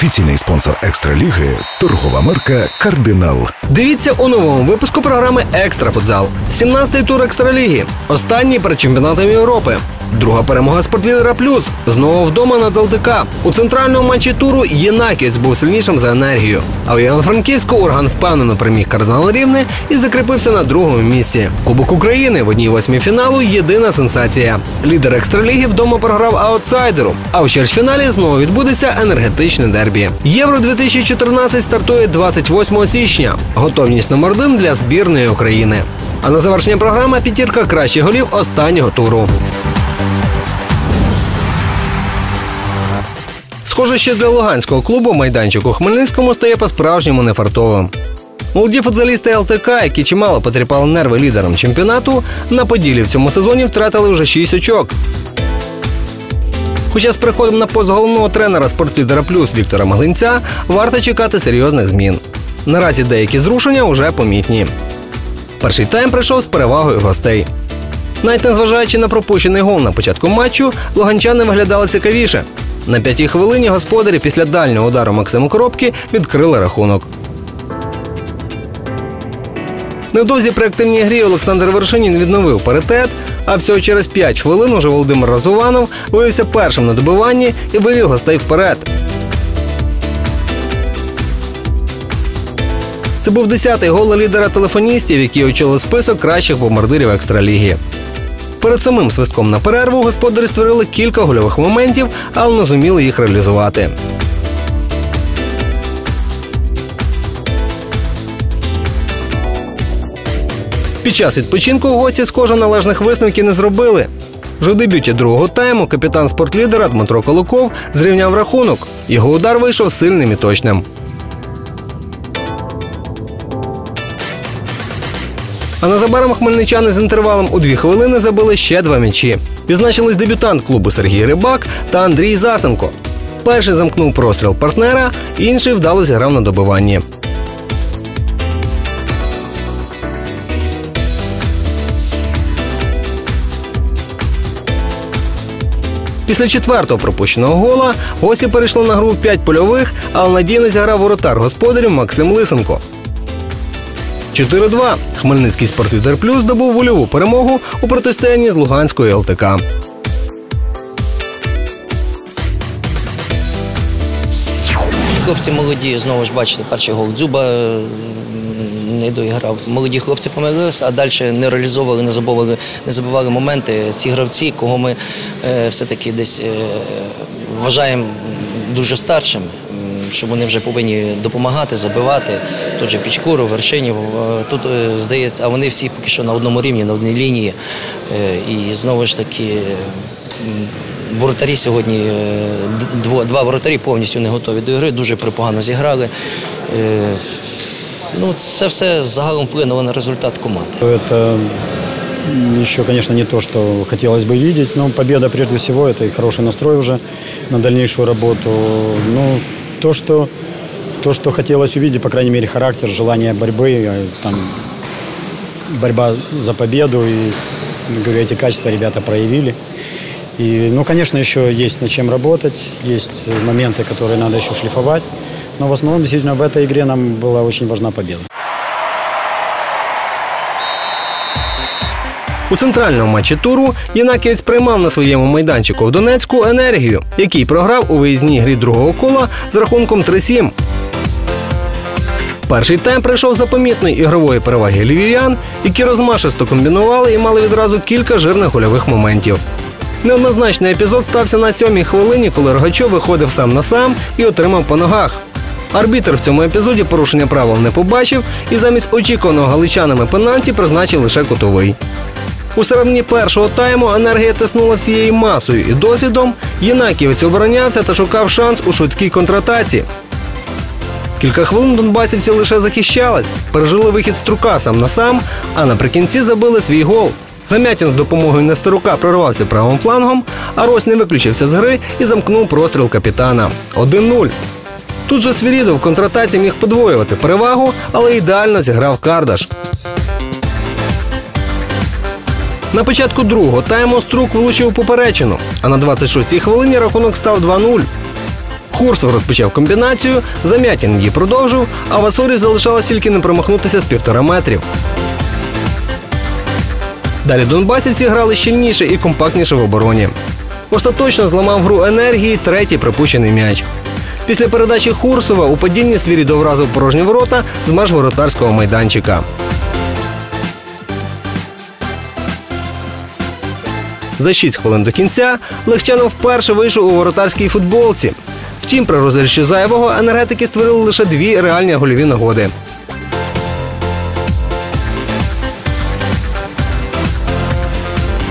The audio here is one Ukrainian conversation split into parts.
Офіційний спонсор екстраліги торгова марка Кардинал. Дивіться у новому випуску програми Екстра футзал. 17-й тур екстраліги. Останній перед чемпіонатом Європи. Друга перемога спортлідера плюс. Знову вдома на ЛТК. У центральному матчі туру Єнакіць був сильнішим за енергію. А у Івано-Франківську Урган впевнено переміг кардинал Рівне і закріпився на другому місці. Кубок України в одній восьмій фіналу єдина сенсація. Лідер екстраліги вдома програв аутсайдеру. А у чвертьфіналі знову відбудеться енергетичне дербі. Євро 2014 стартує 28 січня. Готовність номер один для збірної України. А на завершення програми п'ятірка кращих голів останнього туру. Схоже, що для луганського клубу майданчик у Хмельницькому стає по-справжньому нефартовим. Молоді футзалісти ЛТК, які чимало потріпали нерви лідерам чемпіонату, на поділі в цьому сезоні втратили вже 6 очок. Хоча з приходом на пост головного тренера спортлідера плюс Віктора Маглинця варто чекати серйозних змін. Наразі деякі зрушення вже помітні. Перший тайм прийшов з перевагою гостей. Навіть незважаючи на пропущений гол на початку матчу, луганчани виглядали цікавіше. На п'ятій хвилині господарі після дальнього удару Максима Коробки відкрили рахунок. Невдовзі при активній грі Олександр Вершинін відновив паритет, а всього через 5 хвилин уже Володимир Разуванов виявився першим на добиванні і вивів гостей вперед. Це був 10-й гол лідера телефоністів, який очолив список кращих бомбардирів екстраліги. Перед самим свистком на перерву господарі створили кілька гольових моментів, але не зуміли їх реалізувати. Під час відпочинку гоці схоже належних висновків не зробили. Вже в дебюті другого тайму капітан спортлідера Дмитро Колоков зрівняв рахунок. Його удар вийшов сильним і точним. А незабаром хмельничани з інтервалом у дві хвилини забили ще два м'ячі. Відзначились дебютант клубу Сергій Рибак та Андрій Засенко. Перший замкнув простріл партнера, інший вдало зіграв на добиванні. Після четвертого пропущеного гола гості перейшли на гру в п'ять польових, але надійно зіграв воротар господарів Максим Лисенко. 4-2. Хмельницький спортлідер плюс здобув вольову перемогу у протистоянні з Луганською ЛТК. Хлопці молоді, знову ж бачите, перший гол дзюба не доіграв. Молоді хлопці помилилися, а далі не реалізовували, не забували, не забували моменти. Ці гравці, кого ми е, все-таки десь е, вважаємо дуже старшими, що вони вже повинні допомагати, забивати. Тут же Пічкуру, Вершинів. е, Тут здається, а вони всі поки що на одному рівні, на одній лінії. І знову ж таки. Воротарі сьогодні два воротарі повністю не готові до гри, дуже припогано зіграли. Е, Ну, це все загалом вплинуло на результат команди. Это еще, конечно, не то, что хотелось бы видеть, но победа прежде всего это и хороший настрой уже на дальнейшую работу. Ну, то, что, то, что хотелось увидеть, по крайней мере, характер, желание борьбы, э, там, борьба за победу, и, говорю, эти качества ребята проявили. И, ну, конечно, еще есть над чем работать, есть э, моменты, которые надо еще шлифовать, но в основном, действительно, в этой игре нам была очень важна победа. У центральному матчі туру Єнакієць приймав на своєму майданчику в Донецьку енергію, який програв у виїзній грі другого кола з рахунком 3-7. Перший тайм прийшов за помітної ігрової переваги львів'ян, які розмашисто комбінували і мали відразу кілька жирних гольових моментів. Неоднозначний епізод стався на сьомій хвилині, коли Рогачов виходив сам на сам і отримав по ногах. Арбітр в цьому епізоді порушення правил не побачив і замість очікуваного галичанами пенальті призначив лише кутовий. У середині першого тайму енергія тиснула всією масою і досвідом. Єнаківець оборонявся та шукав шанс у швидкій контратаці. Кілька хвилин донбасівці лише захищались, пережили вихід струка сам на сам, а наприкінці забили свій гол. Замятін з допомогою Нестерука прорвався правим флангом, а Рось не виключився з гри і замкнув простріл капітана. 1-0. Тут же Свірідов в контратаці міг подвоювати перевагу, але ідеально зіграв Кардаш. На початку другого тайму Струк влучив поперечину, а на 26-й хвилині рахунок став 2-0. Хурсов розпочав комбінацію, Замятін її продовжив, а Васорі залишалось тільки не промахнутися з півтора метрів. Далі донбасівці грали щільніше і компактніше в обороні. Остаточно зламав гру енергії третій припущений м'яч. Після передачі Хурсова у падінні Свірідов вразив порожні ворота з меж воротарського майданчика. За 6 хвилин до кінця Легчанов вперше вийшов у воротарській футболці. Втім, при розіграші зайвого енергетики створили лише дві реальні гольові нагоди.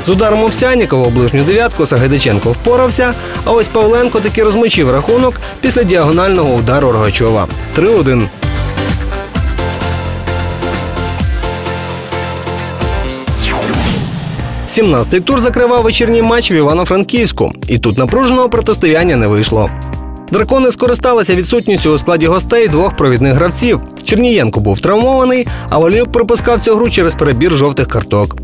З ударом Овсянікова у ближню дев'ятку Сагайдаченко впорався, а ось Павленко таки розмочив рахунок після діагонального удару Рогачова. 3-1. Сімнадцятий тур закривав вечірній матч в Івано-Франківську, і тут напруженого протистояння не вийшло. Дракони скористалися відсутністю у складі гостей двох провідних гравців. Чернієнко був травмований, а Валюк пропускав цю гру через перебір жовтих карток.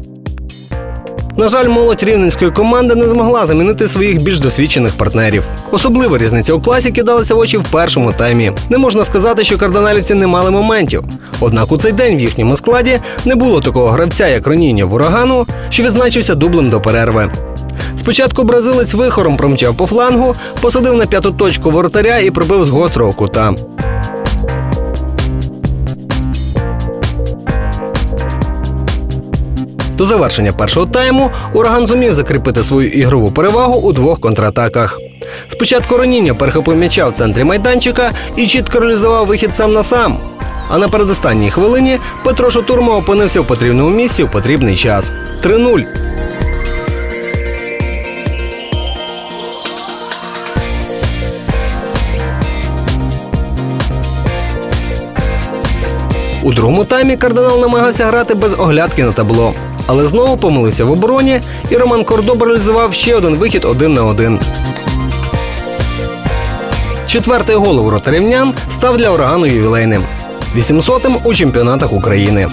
На жаль, молодь рівненської команди не змогла замінити своїх більш досвідчених партнерів. Особлива різниця у класі кидалася в очі в першому таймі. Не можна сказати, що кардиналівці не мали моментів. Однак у цей день в їхньому складі не було такого гравця, як Роніння в урагану, що відзначився дублем до перерви. Спочатку бразилець вихором промчав по флангу, посадив на п'яту точку воротаря і пробив з гострого кута. До завершення першого тайму ураган зумів закріпити свою ігрову перевагу у двох контратаках. Спочатку роніння перехопив м'яча в центрі майданчика і чітко реалізував вихід сам на сам. А на передостанній хвилині Петро Шатурма опинився в потрібному місці в потрібний час. 3-0. У другому таймі кардинал намагався грати без оглядки на табло, але знову помилився в обороні, і Роман Кордоб реалізував ще один вихід один на один. Четвертий гол у став для урагану ювілейним. 800-м у чемпіонатах України.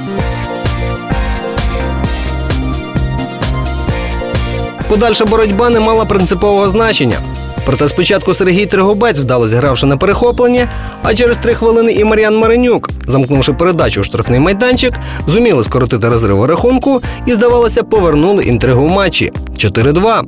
Подальша боротьба не мала принципового значення. Проте спочатку Сергій Тригубець вдало зігравши на перехопленні, а через три хвилини і Мар'ян Маринюк, замкнувши передачу у штрафний майданчик, зуміли скоротити розрив у рахунку і, здавалося, повернули інтригу в матчі 4-2.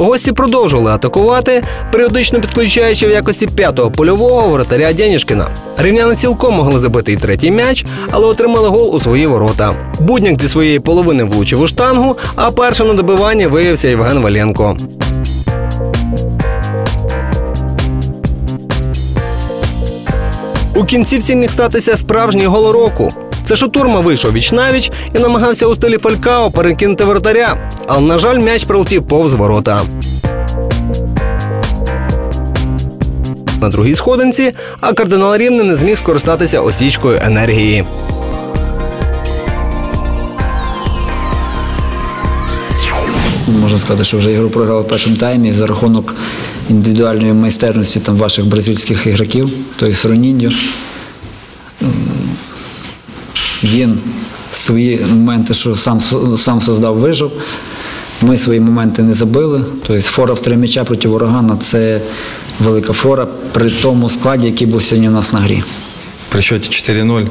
Гості продовжували атакувати, періодично підключаючи в якості п'ятого польового воротаря Дянішкіна. Рівняни цілком могли забити і третій м'яч, але отримали гол у свої ворота. Будняк зі своєї половини влучив у штангу, а першим на добиванні виявився Євген Валенко. У кінці всім міг статися справжній гол року. Це Шатурма вийшов віч навіч і намагався у стилі Фалькао перекинути вратаря, але, на жаль, м'яч пролетів повз ворота. На другій сходинці, а кардинал Рівне не зміг скористатися осічкою енергії. Можна сказати, що вже ігру програли в першому таймі за рахунок індивідуальної майстерності там, ваших бразильських ігроків, тобто Роніньо. Він свої моменти, що сам, сам создав, вижив. Ми свої моменти не забили. Тобто фора в три м'яча проти урагана це велика фора при тому складі, який був сьогодні у нас на грі. При счете 4-0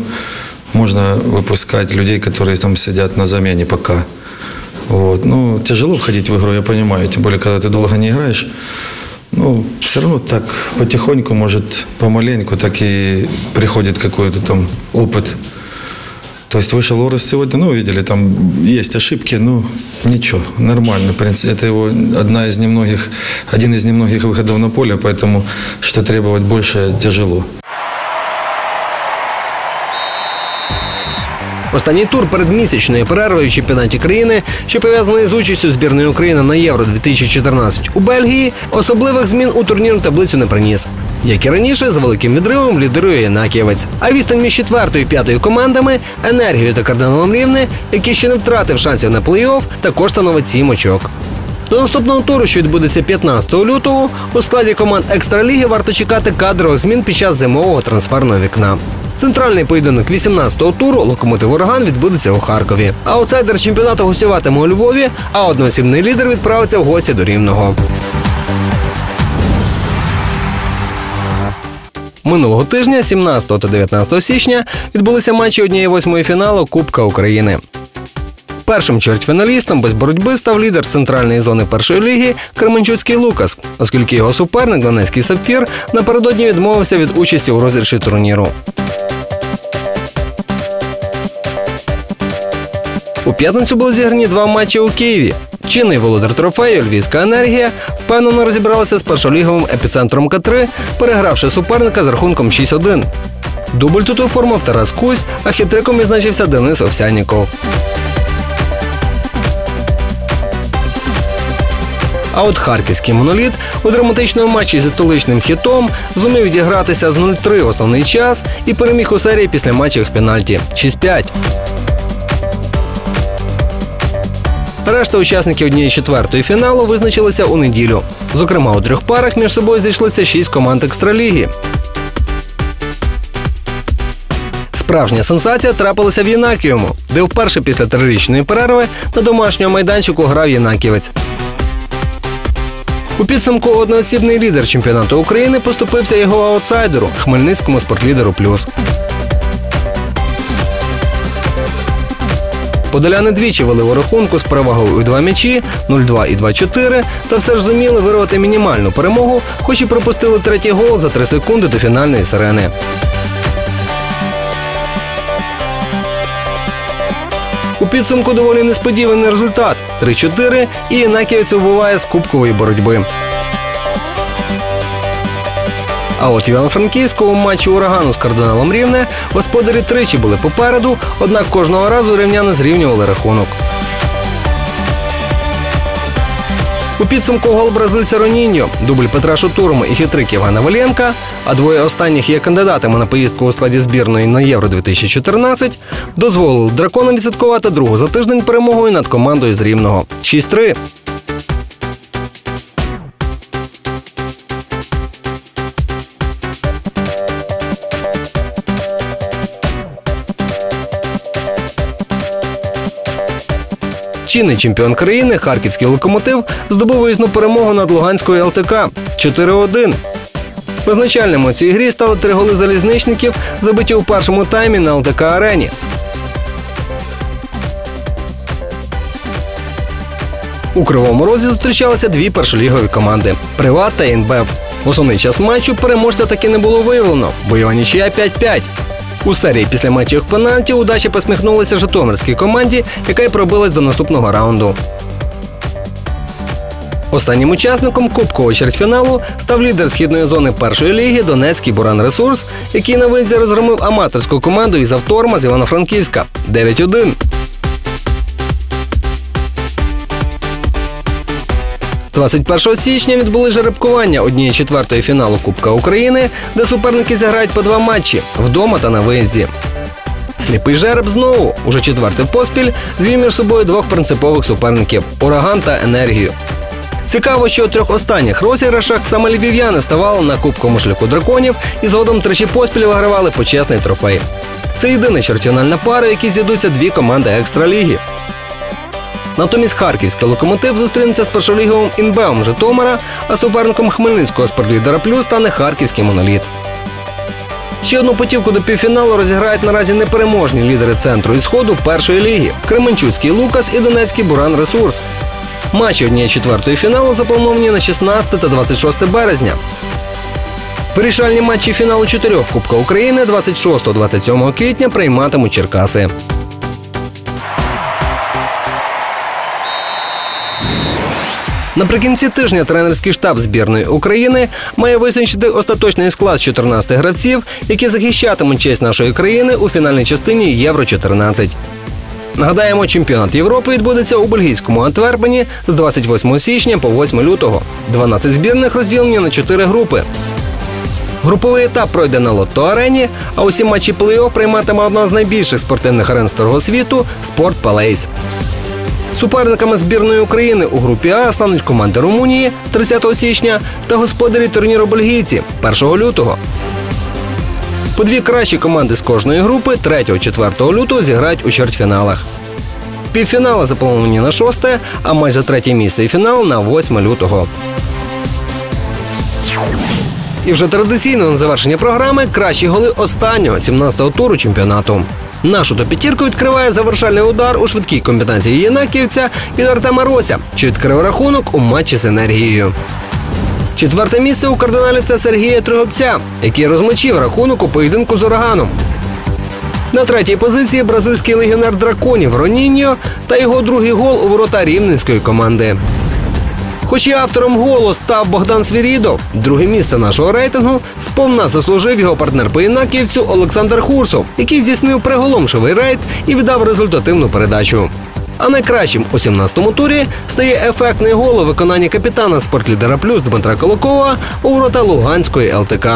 можно выпускать людей, которые там сидят на замене пока. Вот. Ну, тяжело входить в игру, я понимаю, тем более, когда ты долго не играешь. Ну, все равно так потихоньку, может, помаленьку, так и приходит какой-то там опыт. То есть вышел Орес сегодня, ну, видели, там есть ошибки, ну, ничего, нормально. В принципе, это его одна из немногих, один из немногих выходов на поле, поэтому что требовать больше тяжело. Останній тур перед місячною перервою в чемпіонаті країни, що пов'язаний з участю збірної України на Євро 2014 у Бельгії, особливих змін у турнірну таблицю не приніс. Як і раніше, з великим відривом лідирує Єнакієвець. А відстань між четвертою і п'ятою командами, енергією та кардиналом рівне, який ще не втратив шансів на плей-офф, також становить сім очок. До наступного туру, що відбудеться 15 лютого, у складі команд екстраліги варто чекати кадрових змін під час зимового трансферного вікна. Центральний поєдинок 18-го туру локомотив Ураган відбудеться у Харкові. Аутсайдер чемпіонату гостюватиме у Львові, а одноосібний лідер відправиться в гості до Рівного. Минулого тижня, 17 та 19 січня, відбулися матчі однієї восьмої фіналу Кубка України. Першим чвертьфіналістом без боротьби став лідер центральної зони першої ліги Кременчуцький Лукас, оскільки його суперник Донецький сапфір напередодні відмовився від участі у розірші турніру. У п'ятницю були зіграні два матчі у Києві. Чинний володар трофею Львівська енергія впевнено розібралася з першоліговим епіцентром К3, перегравши суперника з рахунком 6-1. Дубль тут оформив Тарас Кузь, а хитриком відзначився Денис Овсяніков. А от харківський моноліт у драматичному матчі зі столичним хітом зумів відігратися з 0-3 в основний час і переміг у серії після матчевих пенальті 6-5. Решта учасників однієї четвертої фіналу визначилися у неділю. Зокрема, у трьох парах між собою зійшлися шість команд екстраліги. Справжня сенсація трапилася в Єнакіуму, де вперше після трирічної перерви на домашньому майданчику грав Єнаківець. У підсумку одноосібний лідер чемпіонату України поступився його аутсайдеру Хмельницькому спортлідеру Плюс. Подоляни двічі вели у рахунку з перевагою у два м'ячі 0-2 і 2-4, та все ж зуміли вирвати мінімальну перемогу, хоч і пропустили третій гол за 3 секунди до фінальної сирени. У підсумку доволі несподіваний результат 3-4 і Інаківець вибуває з кубкової боротьби. А от Івано-Франківському матчі урагану з кардиналом Рівне господарі тричі були попереду, однак кожного разу рівняни зрівнювали рахунок. У підсумку гол бразильця Роніньо, дубль Петра Шутурма і хитрик Євгена Валєнка, а двоє останніх є кандидатами на поїздку у складі збірної на Євро 2014, дозволили драконам відсвяткувати другу за тиждень перемогою над командою з Рівного 6-3. Чинний чемпіон країни харківський локомотив здобув виїзну перемогу над Луганською ЛТК 4-1. Визначальними у цій грі стали три голи залізничників, забиті у першому таймі на ЛТК арені. У Кривому Розі зустрічалися дві першолігові команди Приват та Інбев. В основний час матчу переможця таки не було виявлено. Бойова нічия 5-5. У серії після матчів пенальті удачі посміхнулися Житомирській команді, яка й пробилась до наступного раунду. Останнім учасником кубкового чвертьфіналу став лідер східної зони першої ліги Донецький Буран Ресурс, який на виїзді розгромив аматорську команду із Авторма з Івано-Франківська 9-1. 21 січня відбули жеребкування однієї четвертої фіналу Кубка України, де суперники зіграють по два матчі вдома та на виїзді. Сліпий жереб знову уже четвертий поспіль звів між собою двох принципових суперників ураган та енергію. Цікаво, що у трьох останніх розіграшах саме львів'яни ставали на кубковому шляху драконів і згодом тричі поспіль вигравали почесний трофей. Це єдина чвертьфінальна пара, в якій зійдуться дві команди екстраліги. Натомість харківський локомотив зустрінеться з першоліговим інбеом Житомира, а суперником Хмельницького спортлідера плюс стане харківський моноліт. Ще одну путівку до півфіналу розіграють наразі непереможні лідери центру і сходу першої ліги Кременчуцький Лукас і Донецький Буран Ресурс. Матчі однієї четвертої фіналу заплановані на 16 та 26 березня. Вирішальні матчі фіналу чотирьох Кубка України 26-27 квітня прийматимуть Черкаси. Наприкінці тижня тренерський штаб збірної України має визначити остаточний склад 14 гравців, які захищатимуть честь нашої країни у фінальній частині Євро 14 Нагадаємо, чемпіонат Європи відбудеться у бельгійському Антверпені з 28 січня по 8 лютого. 12 збірних розділені на 4 групи. Груповий етап пройде на лотто арені, а усі матчі плей-офф прийматиме одна з найбільших спортивних арен старого світу Спорт Палейс. Суперниками збірної України у групі А стануть команди Румунії 30 січня та господарі турніру бельгійці 1 лютого. По дві кращі команди з кожної групи 3-4 лютого зіграють у чвертьфіналах. Півфінали заплановані на 6, а матч за третє місце і фінал на 8 лютого. І вже традиційно на завершення програми кращі голи останнього 17-го туру чемпіонату. Нашу топітірку відкриває завершальний удар у швидкій комбінації Єнаківця від Артема Рося, що відкрив рахунок у матчі з енергією. Четверте місце у кардиналівця Сергія Тригобця, який розмочив рахунок у поєдинку з ураганом. На третій позиції бразильський легіонер драконів Роніньо та його другий гол у ворота рівненської команди. Хоч і автором голос став Богдан Свірідов, друге місце нашого рейтингу сповна заслужив його партнер по Інаківцю Олександр Хурсов, який здійснив приголомшивий рейд і віддав результативну передачу. А найкращим у 17-му турі стає ефектний гол у виконанні капітана спортлідера плюс Дмитра Колокова у ворота Луганської ЛТК.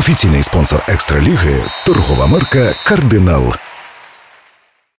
Офіційний спонсор екстраліги торгова марка Кардинал.